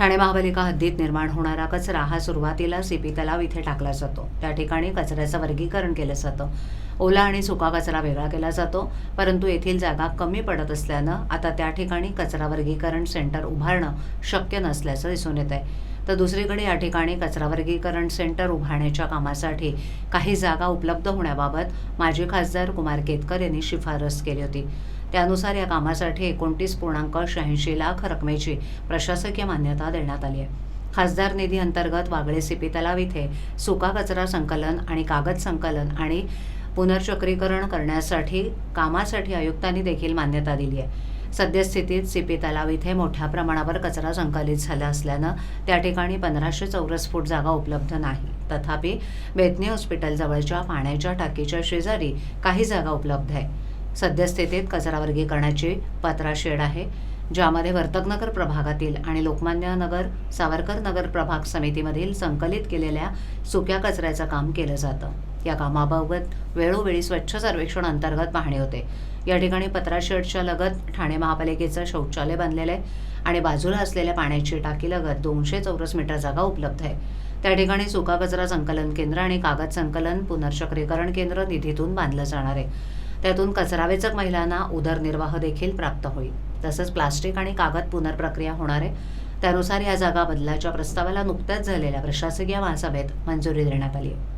ठाणे महापालिका हद्दीत निर्माण होणारा कचरा हा सुरुवातीला सीपी तलाव इथे टाकला जातो. त्या ठिकाणी कचऱ्याचं वर्गीकरण केलं जातं. ओला आणि सुका कचरा वेगळा केला जातो परंतु येथील जागा कमी पडत असल्यानं आता त्या ठिकाणी कचरा वर्गीकरण सेंटर उभारणं शक्य नसल्याचं दिसून येत आहे तर दुसरीकडे या ठिकाणी कचरा वर्गीकरण सेंटर उभारण्याच्या कामासाठी काही जागा उपलब्ध होण्याबाबत माजी खासदार कुमार केतकर यांनी शिफारस केली होती. त्यानुसार या कामासाठी एकोणतीस पूर्णांक शहाऐंशी लाख रकमेची प्रशासकीय मान्यता देण्यात आली आहे. खासदार निधी अंतर्गत वागळे सिपी तलाव इथे सुका कचरा संकलन आणि कागद संकलन आणि पुनर्चक्रीकरण करण्यासाठी कामासाठी आयुक्तांनी देखील मान्यता दिली आहे. सद्यस्थितीत सिपी तलाव इथे मोठ्या प्रमाणावर कचरा संकलित झाला असल्यानं त्या ठिकाणी पंधराशे चौरस फूट जागा उपलब्ध नाही. तथापि बेतनी हॉस्पिटलजवळच्या पाण्याच्या टाकीच्या शेजारी काही जागा उपलब्ध आहे. सद्यस्थितीत कचरा वर्गीकरणाची पत्रा शेड आहे ज्यामध्ये वर्तकनगर प्रभागातील आणि लोकमान्य नगर सावरकर नगर प्रभाग समितीमधील संकलित केलेल्या सुक्या कचऱ्याचं काम केलं जातं. या कामाबाबत वेळोवेळी स्वच्छ सर्वेक्षण अंतर्गत पाहणी होते. या ठिकाणी पत्राशेडच्या लगत ठाणे महापालिकेचं शौचालय बांधलेलं आहे आणि बाजूला असलेल्या पाण्याची टाकी लगत दोनशे चौरस मीटर जागा उपलब्ध आहे. त्या ठिकाणी सुका कचरा संकलन केंद्र आणि कागद संकलन पुनर्चक्रीकरण केंद्र निधीतून बांधलं जाणार आहे. त्यातून कचरावेचक महिलांना उदरनिर्वाह देखील प्राप्त होईल. तसंच प्लास्टिक आणि कागद पुनर्प्रक्रिया होणार आहे. त्यानुसार या जागा बदलाच्या प्रस्तावाला नुकत्याच झालेल्या प्रशासकीय महासभेत मंजुरी देण्यात आली आहे.